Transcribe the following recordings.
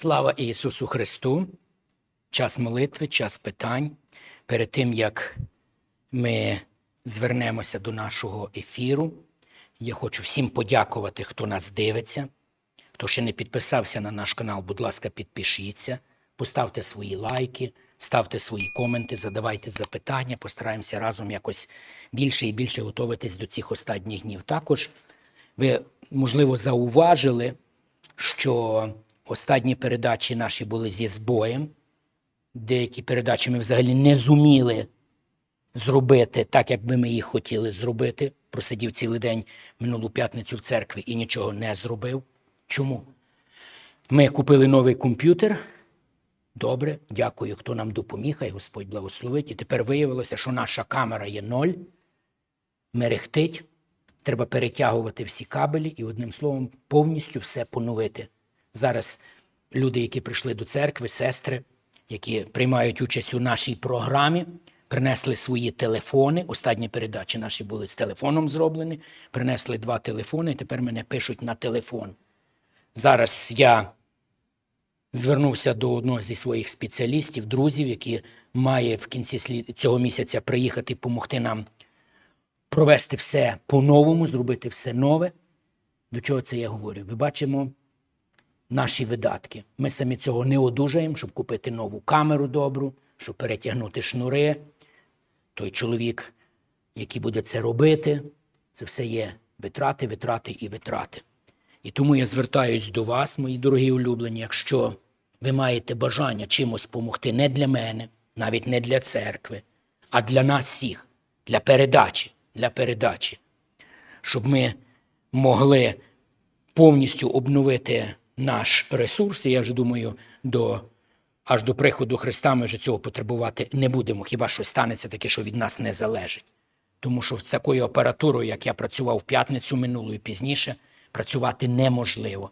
Слава Ісусу Христу! Час молитви, час питань. Перед тим, як ми звернемося до нашого ефіру, я хочу всім подякувати, хто нас дивиться. Хто ще не підписався на наш канал, будь ласка, підпишіться, поставте свої лайки, ставте свої коменти, задавайте запитання. Постараємося разом якось більше і більше готуватись до цих останніх днів. Також ви, можливо, зауважили, що останні передачі наші були зі збоєм. Деякі передачі ми взагалі не зуміли зробити так, як би ми їх хотіли зробити. Просидів цілий день минулу п'ятницю в церкві і нічого не зробив. Чому? Ми купили новий комп'ютер. Добре, дякую, хто нам допоміг, хай Господь благословить. І тепер виявилося, що наша камера є ноль, мерехтить, треба перетягувати всі кабелі і, одним словом, повністю все поновити. Зараз люди, які прийшли до церкви, сестри, які приймають участь у нашій програмі, принесли свої телефони. Останні передачі наші були з телефоном зроблені. Принесли два телефони, і тепер мене пишуть на телефон. Зараз я звернувся до одного зі своїх спеціалістів, друзів, які має в кінці цього місяця приїхати і допомогти нам провести все по-новому, зробити все нове. До чого це я говорю? Ми бачимо наші видатки. Ми самі цього не одужаємо, щоб купити нову камеру добру, щоб перетягнути шнури. Той чоловік, який буде це робити, це все є витрати, витрати і витрати. І тому я звертаюсь до вас, мої дорогі улюблені, якщо ви маєте бажання чимось допомогти не для мене, навіть не для церкви, а для нас всіх, для передачі, для передачі, щоб ми могли повністю обновити наш ресурс. І я вже думаю, до, аж до приходу Христа ми вже цього потребувати не будемо. Хіба що станеться таке, що від нас не залежить. Тому що з такою апаратурою, як я працював в п'ятницю минулу і пізніше, працювати неможливо.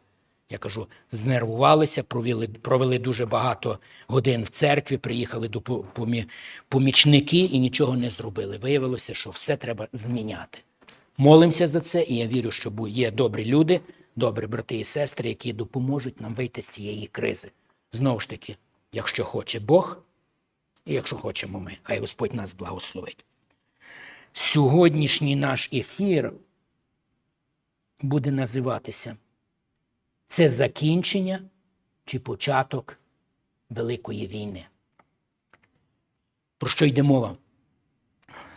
Я кажу, знервувалися, провели, провели дуже багато годин в церкві, приїхали до помі- помічники і нічого не зробили. Виявилося, що все треба зміняти. Молимося за це, і я вірю, що є добрі люди, добрі брати і сестри, які допоможуть нам вийти з цієї кризи. Знову ж таки, якщо хоче Бог, і якщо хочемо ми, хай Господь нас благословить. Сьогоднішній наш ефір буде називатися Це закінчення чи початок Великої війни. Про що йде мова?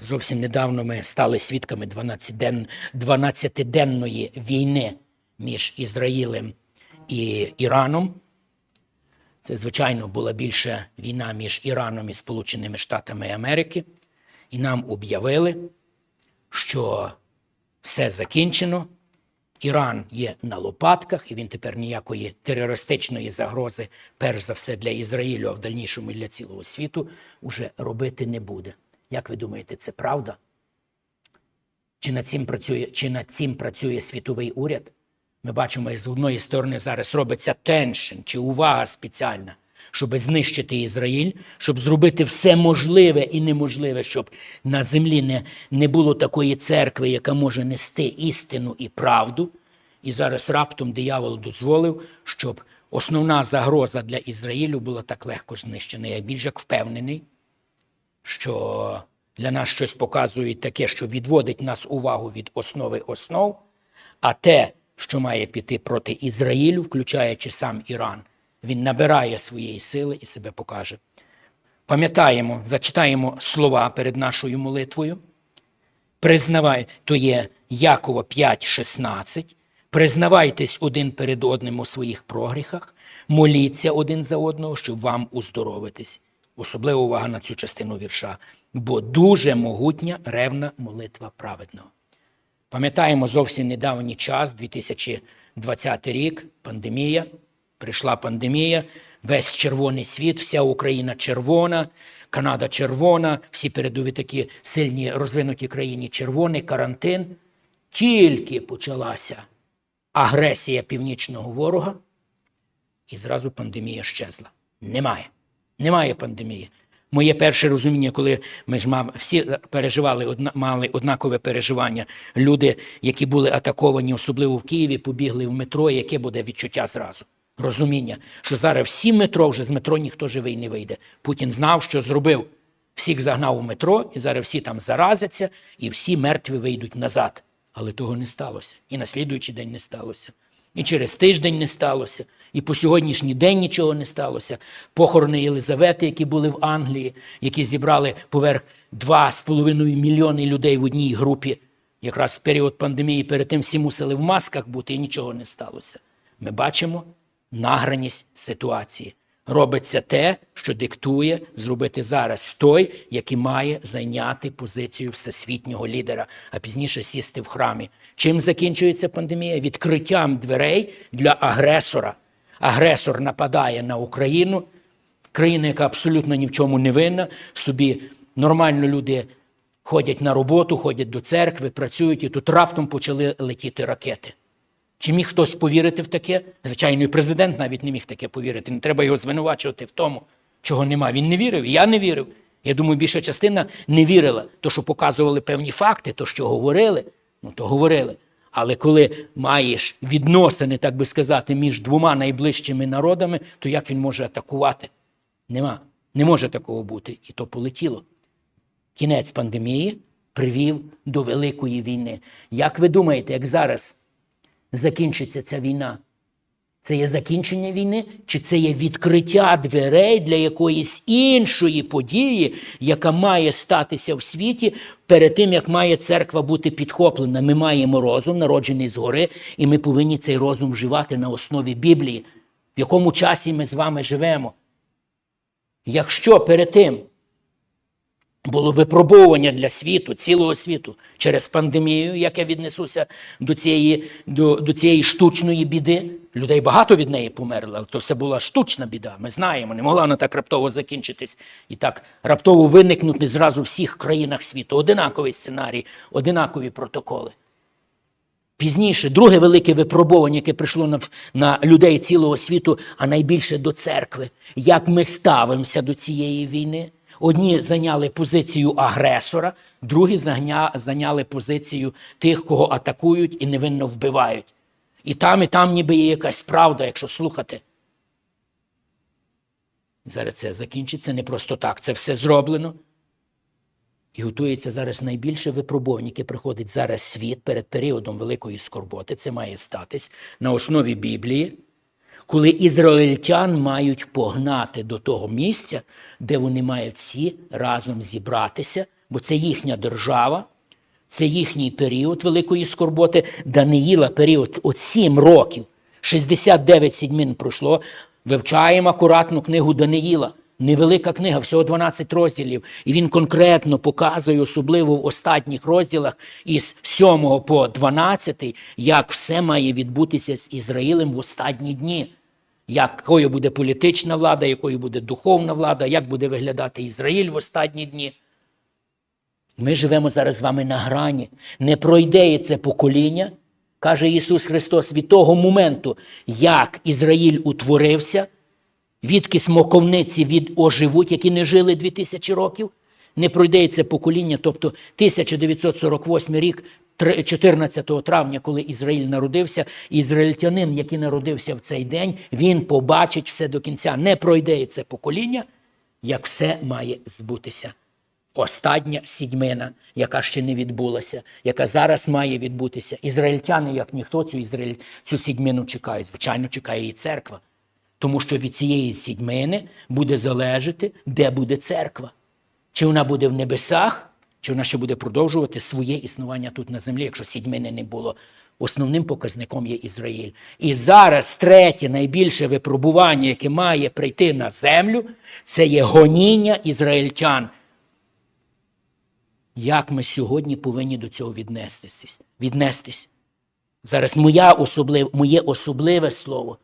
Зовсім недавно ми стали свідками 12-ден- 12-денної війни між Ізраїлем і Іраном. Це, звичайно, була більше війна між Іраном і Сполученими Штатами Америки. І нам об'явили, що все закінчено. Іран є на лопатках, і він тепер ніякої терористичної загрози, перш за все для Ізраїлю, а в дальнішому і для цілого світу, уже робити не буде. Як ви думаєте, це правда? Чи над цим працює, чи над цим працює світовий уряд? Ми бачимо, з одної сторони зараз робиться теншн чи увага спеціальна, щоб знищити Ізраїль, щоб зробити все можливе і неможливе, щоб на землі не, не було такої церкви, яка може нести істину і правду. І зараз раптом диявол дозволив, щоб основна загроза для Ізраїлю була так легко знищена. Я більш як впевнений, що для нас щось показують таке, що відводить нас увагу від основи основ, а те, що має піти проти Ізраїлю, включаючи сам Іран, він набирає своєї сили і себе покаже. Пам'ятаємо, зачитаємо слова перед нашою молитвою. Признавай, то є Якова 5,16. Признавайтесь один перед одним у своїх прогріхах, моліться один за одного, щоб вам уздоровитись. Особлива увага на цю частину вірша, бо дуже могутня ревна молитва праведного. Пам'ятаємо зовсім недавній час, 2020 рік, пандемія. Прийшла пандемія, весь червоний світ, вся Україна червона, Канада червона, всі передові такі сильні розвинуті країни червоний, карантин. Тільки почалася агресія північного ворога, і зразу пандемія щезла. Немає. Немає пандемії. Моє перше розуміння, коли ми ж мав, всі переживали одна, мали однакове переживання. Люди, які були атаковані, особливо в Києві, побігли в метро, яке буде відчуття зразу. розуміння, що зараз всі метро вже з метро ніхто живий не вийде. Путін знав, що зробив. Всіх загнав у метро, і зараз всі там заразяться, і всі мертві вийдуть назад. Але того не сталося. І на слідуючий день не сталося. І через тиждень не сталося, і по сьогоднішній день нічого не сталося. Похорони Єлизавети, які були в Англії, які зібрали поверх 2,5 мільйони людей в одній групі. Якраз в період пандемії перед тим всі мусили в масках бути, і нічого не сталося. Ми бачимо награність ситуації. Робиться те, що диктує зробити зараз той, який має зайняти позицію всесвітнього лідера, а пізніше сісти в храмі. Чим закінчується пандемія? Відкриттям дверей для агресора. Агресор нападає на Україну, країна, яка абсолютно ні в чому не винна, собі нормально люди ходять на роботу, ходять до церкви, працюють, і тут раптом почали летіти ракети. Чи міг хтось повірити в таке? Звичайно, і президент навіть не міг таке повірити. Не треба його звинувачувати в тому, чого нема. Він не вірив, я не вірив. Я думаю, більша частина не вірила. То, що показували певні факти, то, що говорили, ну то говорили. Але коли маєш відносини, так би сказати, між двома найближчими народами, то як він може атакувати? Нема. Не може такого бути. І то полетіло. Кінець пандемії привів до Великої війни. Як ви думаєте, як зараз закінчиться ця війна? Це є закінчення війни, чи це є відкриття дверей для якоїсь іншої події, яка має статися в світі перед тим, як має церква бути підхоплена? Ми маємо розум, народжений згори, і ми повинні цей розум вживати на основі Біблії. В якому часі ми з вами живемо? Якщо перед тим було випробовування для світу, цілого світу через пандемію, як я віднесуся до цієї, до, до цієї штучної біди. Людей багато від неї померло, але то все була штучна біда. Ми знаємо, не могла вона так раптово закінчитись і так раптово виникнути зразу в всіх країнах світу. Одинаковий сценарій, одинакові протоколи. Пізніше, друге велике випробування, яке прийшло на, на людей цілого світу, а найбільше до церкви. Як ми ставимося до цієї війни? Одні зайняли позицію агресора, другі зайняли позицію тих, кого атакують і невинно вбивають. І там, і там ніби є якась правда, якщо слухати. Зараз це закінчиться не просто так. Це все зроблено. І готується зараз найбільше випробування, яке приходить зараз світ перед періодом великої скорботи. Це має статись на основі Біблії, коли ізраїльтян мають погнати до того місця, де вони мають всі разом зібратися, бо це їхня держава, це їхній період великої скорботи. Даниїла період от 7 років, 69 сідмін пройшло. Вивчаємо акуратну книгу Даниїла. Невелика книга, всього 12 розділів. І він конкретно показує, особливо в останніх розділах, із 7 по 12, як все має відбутися з Ізраїлем в останні дні. Якою буде політична влада, якою буде духовна влада, як буде виглядати Ізраїль в останні дні. Ми живемо зараз з вами на грані. Не пройде це покоління, каже Ісус Христос, від того моменту, як Ізраїль утворився, відки смоковниці від оживуть, які не жили 2000 років, не пройде це покоління, тобто 1948 рік, 14 травня, коли Ізраїль народився, ізраїльтянин, який народився в цей день, він побачить все до кінця. Не пройде це покоління, як все має збутися. Остання сідьмина, яка ще не відбулася, яка зараз має відбутися. Ізраїльтяни, як ніхто, цю, Ізраїль, цю сідьмину чекають. Звичайно, чекає і церква. Тому що від цієї сідьмини буде залежати, де буде церква. Чи вона буде в небесах, чи вона ще буде продовжувати своє існування тут на землі, якщо сідьмини не було. Основним показником є Ізраїль. І зараз третє найбільше випробування, яке має прийти на землю, це є гоніння ізраїльтян. Як ми сьогодні повинні до цього віднестись? віднестись? Зараз моя особлив, моє особливе слово.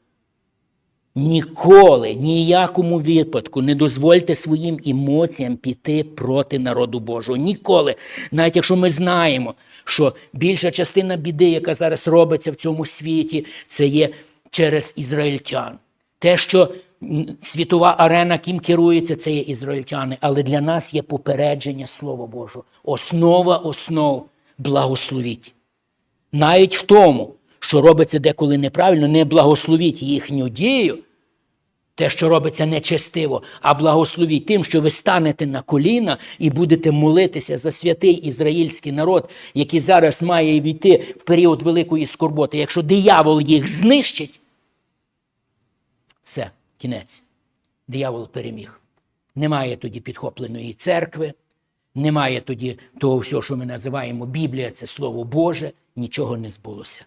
Ніколи, ніякому випадку не дозвольте своїм емоціям піти проти народу Божого. Ніколи. Навіть якщо ми знаємо, що більша частина біди, яка зараз робиться в цьому світі, це є через ізраїльтян. Те, що світова арена, ким керується, це є ізраїльтяни. Але для нас є попередження Слова Божого. Основа основ благословіть. Навіть в тому, що робиться деколи неправильно, не благословіть їхню дію, те, що робиться нечестиво, а благословіть тим, що ви станете на коліна і будете молитися за святий ізраїльський народ, який зараз має війти в період великої скорботи. Якщо диявол їх знищить, все, кінець. Диявол переміг. Немає тоді підхопленої церкви, немає тоді того всього, що ми називаємо Біблія, це Слово Боже, нічого не збулося.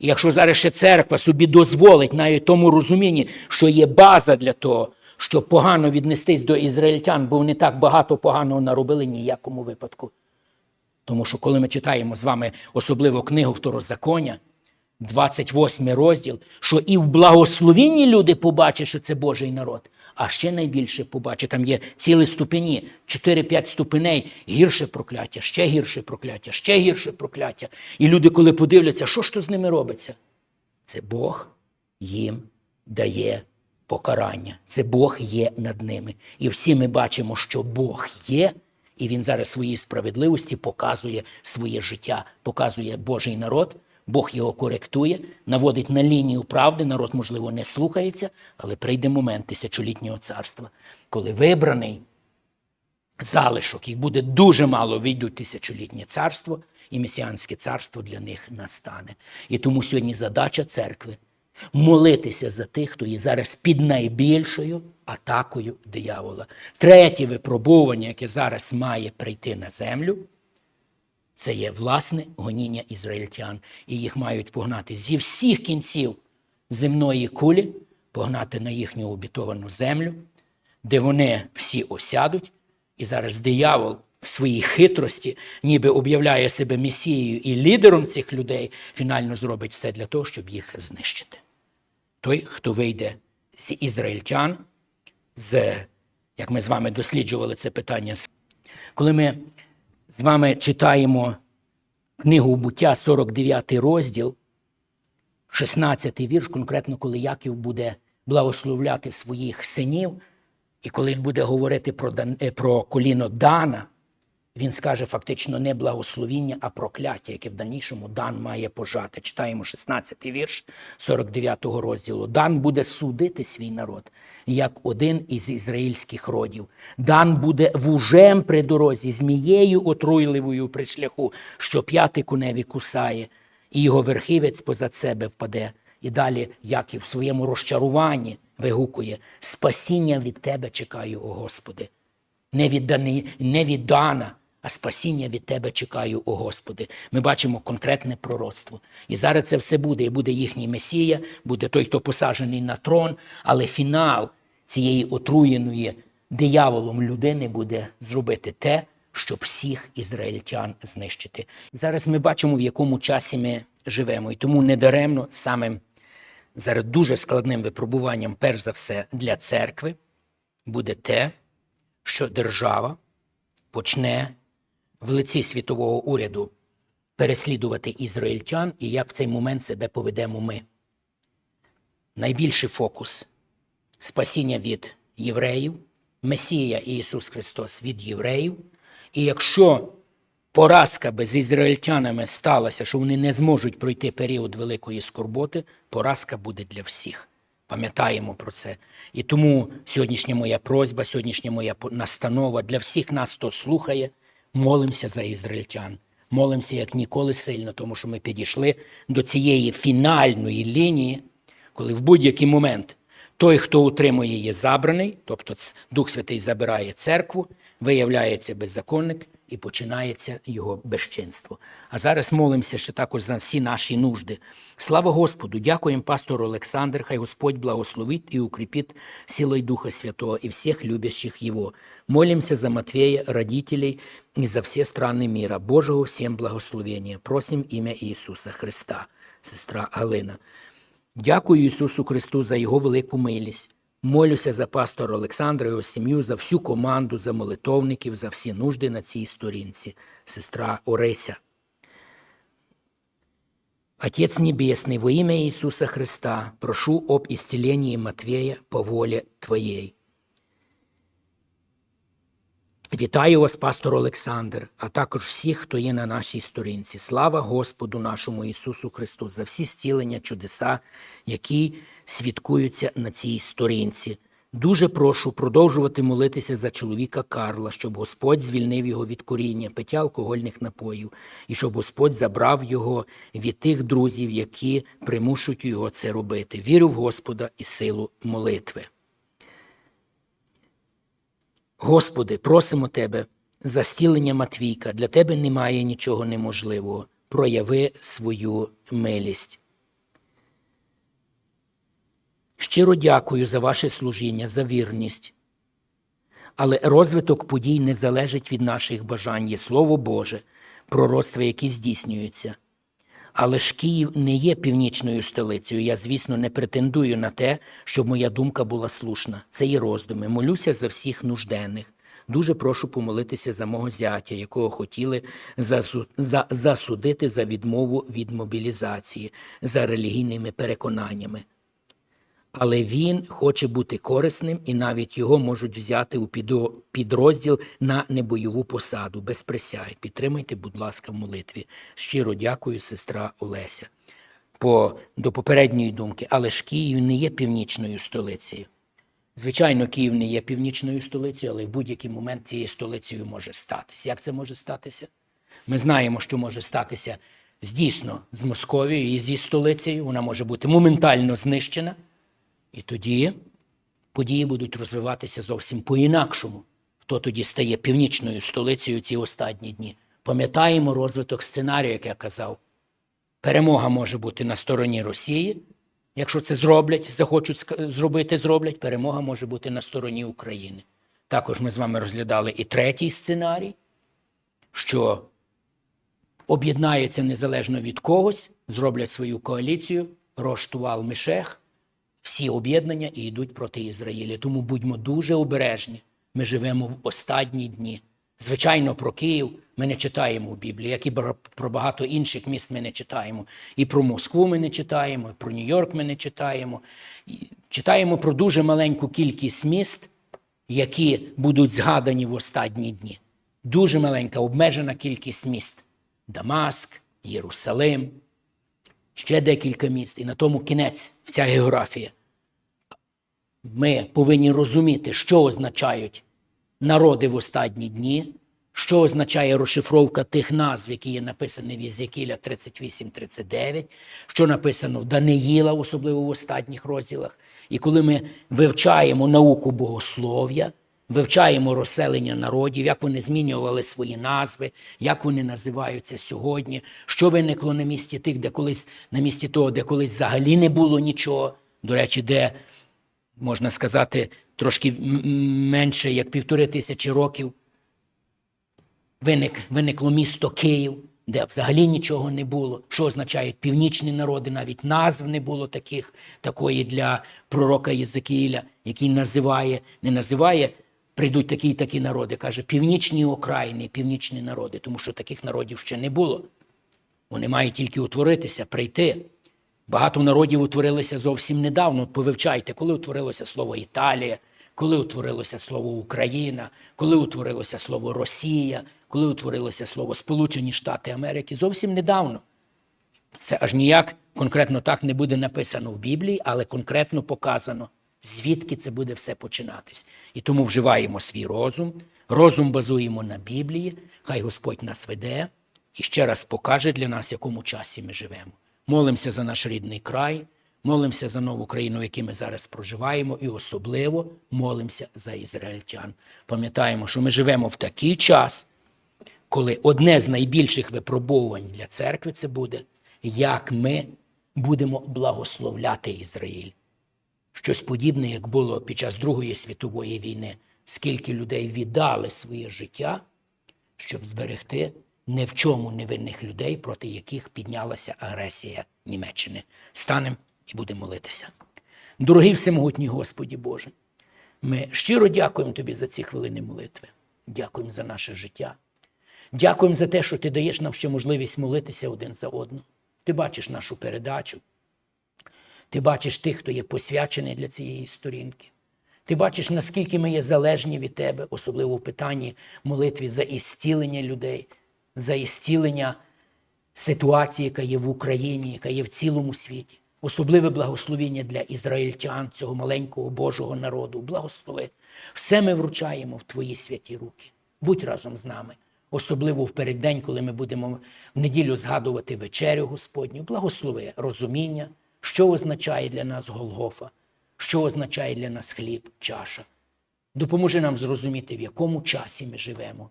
І якщо зараз ще церква собі дозволить навіть тому розумінні, що є база для того, щоб погано віднестись до ізраїльтян, бо вони так багато поганого наробили ніякому випадку. Тому що коли ми читаємо з вами особливо книгу Второзаконня, 28 розділ, що і в благословінні люди побачать, що це Божий народ, а ще найбільше побачать, там є цілі ступені, 4-5 ступеней, гірше прокляття, ще гірше прокляття, ще гірше прокляття. І люди, коли подивляться, що ж то з ними робиться? Це Бог їм дає покарання. Це Бог є над ними. І всі ми бачимо, що Бог є, і Він зараз своїй справедливості показує своє життя, показує Божий народ. Бог його коректує, наводить на лінію правди. Народ, можливо, не слухається, але прийде момент тисячолітнього царства, коли вибраний залишок, їх буде дуже мало, війдуть тисячолітнє царство, і месіанське царство для них настане. І тому сьогодні задача церкви молитися за тих, хто є зараз під найбільшою атакою диявола. Третє випробування, яке зараз має прийти на землю. Це є власне гоніння ізраїльтян, і їх мають погнати зі всіх кінців земної кулі, погнати на їхню обітовану землю, де вони всі осядуть. І зараз диявол в своїй хитрості, ніби об'являє себе месією і лідером цих людей, фінально зробить все для того, щоб їх знищити. Той, хто вийде з ізраїльтян, з, як ми з вами досліджували це питання, коли ми з вами читаємо книгу буття, 49 розділ, 16 вірш, конкретно, коли Яків буде благословляти своїх синів, і коли він буде говорити про, е, про коліно Дана, він скаже фактично не благословіння, а прокляття, яке в дальнішому Дан має пожати. Читаємо 16-й вірш 49-го розділу. Дан буде судити свій народ, як один із ізраїльських родів. Дан буде вужем при дорозі, змією отруйливою при шляху, що п'яти коневі кусає, і його верхівець позад себе впаде. І далі, як і в своєму розчаруванні вигукує: Спасіння від тебе чекаю, о Господи не від, Дани, не від Дана, а спасіння від Тебе чекаю, о Господи. Ми бачимо конкретне пророцтво. І зараз це все буде. І буде їхній Месія, буде той, хто посаджений на трон, але фінал цієї отруєної дияволом людини буде зробити те, щоб всіх ізраїльтян знищити. Зараз ми бачимо, в якому часі ми живемо. І тому недаремно самим зараз дуже складним випробуванням, перш за все, для церкви буде те, що держава почне в лиці світового уряду переслідувати ізраїльтян і як в цей момент себе поведемо ми. Найбільший фокус спасіння від євреїв, Месія Ісус Христос від євреїв. І якщо поразка би з ізраїльтянами сталася, що вони не зможуть пройти період великої скорботи, поразка буде для всіх. Пам'ятаємо про це. І тому сьогоднішня моя просьба, сьогоднішня моя настанова для всіх нас, хто слухає, молимося за ізраїльтян. Молимося як ніколи сильно, тому що ми підійшли до цієї фінальної лінії, коли в будь-який момент той, хто утримує, є забраний, тобто Дух Святий забирає церкву, виявляється беззаконник і починається його безчинство. А зараз молимося ще також за всі наші нужди. Слава Господу! Дякуємо пастору Олександр, хай Господь благословить и укрепит силой Духа Святого и всех любящих Его. Молимся за Матвея, родителей и за все страны мира. Божьего всем благословения. Просим ім'я Ісуса Христа, сестра Галина. Дякую Ісусу Христу за Його велику милість. Молюся за пастора Олександра, його сім'ю, за всю команду, за молитовників, за всі нужди на цій сторінці. Сестра Орися. Отец Небесный, во имя Иисуса Христа, прошу об исцелении Матвея по воле Твоей. Вітаю вас, пастор Олександр, а також всіх, хто є на нашій сторінці. Слава Господу нашому Ісусу Христу за всі стілення, чудеса, які свідкуються на цій сторінці. Дуже прошу продовжувати молитися за чоловіка Карла, щоб Господь звільнив його від коріння, пиття алкогольних напоїв, і щоб Господь забрав його від тих друзів, які примушують його це робити. Вірю в Господа і силу молитви. Господи, просимо Тебе за стілення Матвійка. Для Тебе немає нічого неможливого. Прояви свою милість. Щиро дякую за ваше служіння, за вірність. Але розвиток подій не залежить від наших бажань. Є Слово Боже, пророцтва, які здійснюються. Але ж Київ не є північною столицею. Я, звісно, не претендую на те, щоб моя думка була слушна. Це і роздуми. Молюся за всіх нужденних. Дуже прошу помолитися за мого зятя, якого хотіли засу- за- засудити за відмову від мобілізації, за релігійними переконаннями. Але він хоче бути корисним, і навіть його можуть взяти у підрозділ на небойову посаду без присяги. Підтримайте, будь ласка, в молитві. Щиро дякую, сестра Олеся. По, до попередньої думки, але ж Київ не є північною столицею. Звичайно, Київ не є північною столицею, але в будь-який момент цією столицею може статися. Як це може статися? Ми знаємо, що може статися дійсно з Московією і зі столицею. Вона може бути моментально знищена. І тоді події будуть розвиватися зовсім по-інакшому. Хто тоді стає північною столицею ці останні дні? Пам'ятаємо розвиток сценарію, як я казав. Перемога може бути на стороні Росії. Якщо це зроблять, захочуть зробити, зроблять, перемога може бути на стороні України. Також ми з вами розглядали і третій сценарій, що об'єднаються незалежно від когось, зроблять свою коаліцію, розштувал Мишех, всі об'єднання і йдуть проти Ізраїля. Тому будьмо дуже обережні. Ми живемо в останні дні. Звичайно, про Київ ми не читаємо в Біблії, як і про багато інших міст ми не читаємо. І про Москву ми не читаємо, і про Нью-Йорк ми не читаємо. Читаємо про дуже маленьку кількість міст, які будуть згадані в останні дні. Дуже маленька, обмежена кількість міст: Дамаск, Єрусалим, ще декілька міст, і на тому кінець вся географія. Ми повинні розуміти, що означають народи в останні дні, що означає розшифровка тих назв, які є написані в Єзекіля 38-39, що написано в Даниїла, особливо в останніх розділах. І коли ми вивчаємо науку богослов'я, вивчаємо розселення народів, як вони змінювали свої назви, як вони називаються сьогодні, що виникло на місці тих, де колись на місці того, де колись взагалі не було нічого. До речі, де можна сказати, трошки менше як півтори тисячі років виник, виникло місто Київ, де взагалі нічого не було. Що означають північні народи, навіть назв не було таких, такої для пророка Єзекіїля, який називає, не називає, прийдуть такі і такі народи, каже північні окраїни, північні народи, тому що таких народів ще не було. Вони мають тільки утворитися, прийти. Багато народів утворилися зовсім недавно. От повивчайте, коли утворилося слово Італія, коли утворилося слово Україна, коли утворилося слово Росія, коли утворилося слово Сполучені Штати Америки. Зовсім недавно. Це аж ніяк конкретно так не буде написано в Біблії, але конкретно показано, звідки це буде все починатись. І тому вживаємо свій розум, розум базуємо на Біблії, хай Господь нас веде і ще раз покаже для нас, в якому часі ми живемо. Молимося за наш рідний край, молимося за нову країну, в якій ми зараз проживаємо, і особливо молимося за ізраїльтян. Пам'ятаємо, що ми живемо в такий час, коли одне з найбільших випробувань для церкви це буде, як ми будемо благословляти Ізраїль. Щось подібне, як було під час Другої світової війни, скільки людей віддали своє життя, щоб зберегти ні в чому невинних людей, проти яких піднялася агресія Німеччини. Станемо і будемо молитися. Дорогий всемогутній Господі Боже, ми щиро дякуємо Тобі за ці хвилини молитви. Дякуємо за наше життя. Дякуємо за те, що ти даєш нам ще можливість молитися один за одного. Ти бачиш нашу передачу. Ти бачиш тих, хто є посвячений для цієї сторінки. Ти бачиш, наскільки ми є залежні від Тебе, особливо в питанні молитві за істілення людей, за істілення ситуації, яка є в Україні, яка є в цілому світі. Особливе благословіння для ізраїльтян, цього маленького Божого народу. Благослови. Все ми вручаємо в Твої святі руки. Будь разом з нами, особливо в переддень, коли ми будемо в неділю згадувати вечерю Господню. Благослови розуміння, що означає для нас Голгофа, що означає для нас хліб, чаша. Допоможи нам зрозуміти, в якому часі ми живемо,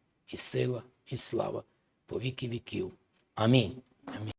і сила, і слава по віки віків. Амінь.